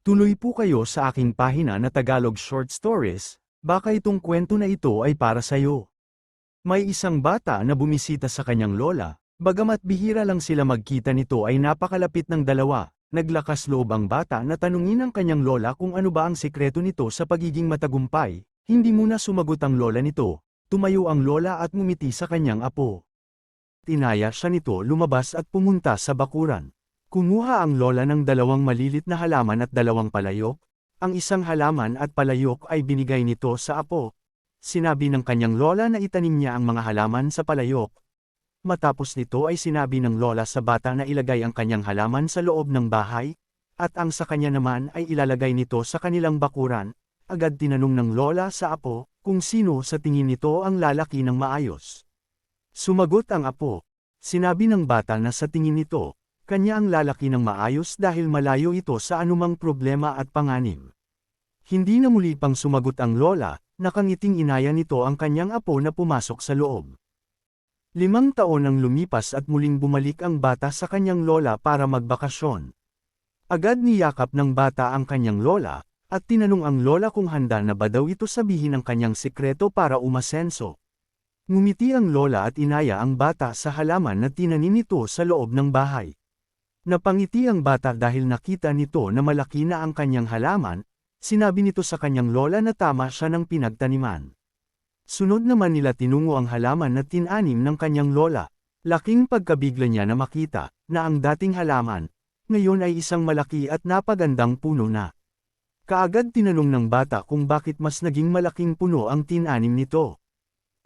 Tuloy po kayo sa aking pahina na Tagalog Short Stories, baka itong kwento na ito ay para sa'yo. May isang bata na bumisita sa kanyang lola, bagamat bihira lang sila magkita nito ay napakalapit ng dalawa, naglakas loob ang bata na tanungin ang kanyang lola kung ano ba ang sekreto nito sa pagiging matagumpay, hindi muna sumagot ang lola nito, tumayo ang lola at ngumiti sa kanyang apo. Tinaya siya nito lumabas at pumunta sa bakuran. Kumuha ang lola ng dalawang malilit na halaman at dalawang palayok, ang isang halaman at palayok ay binigay nito sa apo. Sinabi ng kanyang lola na itanim niya ang mga halaman sa palayok. Matapos nito ay sinabi ng lola sa bata na ilagay ang kanyang halaman sa loob ng bahay, at ang sa kanya naman ay ilalagay nito sa kanilang bakuran. Agad tinanong ng lola sa apo, kung sino sa tingin nito ang lalaki ng maayos. Sumagot ang apo. Sinabi ng bata na sa tingin nito, kanya ang lalaki ng maayos dahil malayo ito sa anumang problema at panganib. Hindi na muli pang sumagot ang lola, nakangiting inaya nito ang kanyang apo na pumasok sa loob. Limang taon ang lumipas at muling bumalik ang bata sa kanyang lola para magbakasyon. Agad niyakap ng bata ang kanyang lola, at tinanong ang lola kung handa na ba daw ito sabihin ang kanyang sikreto para umasenso. Ngumiti ang lola at inaya ang bata sa halaman na tinanim nito sa loob ng bahay. Napangiti ang bata dahil nakita nito na malaki na ang kanyang halaman, sinabi nito sa kanyang lola na tama siya ng pinagtaniman. Sunod naman nila tinungo ang halaman na tinanim ng kanyang lola. Laking pagkabigla niya na makita, na ang dating halaman, ngayon ay isang malaki at napagandang puno na. Kaagad tinanong ng bata kung bakit mas naging malaking puno ang tinanim nito.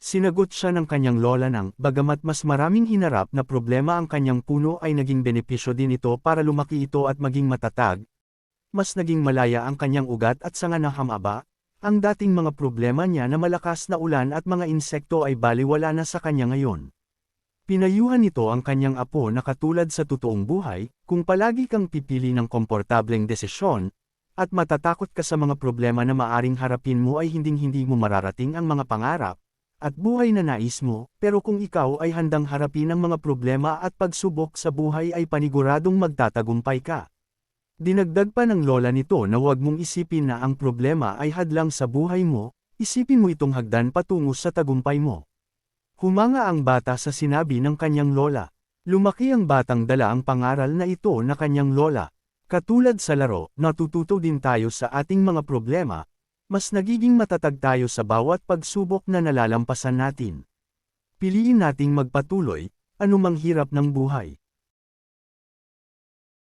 Sinagot siya ng kanyang lola nang, bagamat mas maraming hinarap na problema ang kanyang puno ay naging benepisyo din ito para lumaki ito at maging matatag. Mas naging malaya ang kanyang ugat at sanga na hamaba, ang dating mga problema niya na malakas na ulan at mga insekto ay baliwala na sa kanya ngayon. Pinayuhan nito ang kanyang apo na katulad sa totoong buhay, kung palagi kang pipili ng komportableng desisyon, at matatakot ka sa mga problema na maaring harapin mo ay hinding-hindi mo mararating ang mga pangarap, at buhay na nais mo, pero kung ikaw ay handang harapin ang mga problema at pagsubok sa buhay ay paniguradong magtatagumpay ka. Dinagdag pa ng lola nito na huwag mong isipin na ang problema ay hadlang sa buhay mo, isipin mo itong hagdan patungo sa tagumpay mo. Humanga ang bata sa sinabi ng kanyang lola. Lumaki ang batang dala ang pangaral na ito na kanyang lola. Katulad sa laro, natututo din tayo sa ating mga problema, mas nagiging matatag tayo sa bawat pagsubok na nalalampasan natin. Piliin nating magpatuloy, anumang hirap ng buhay.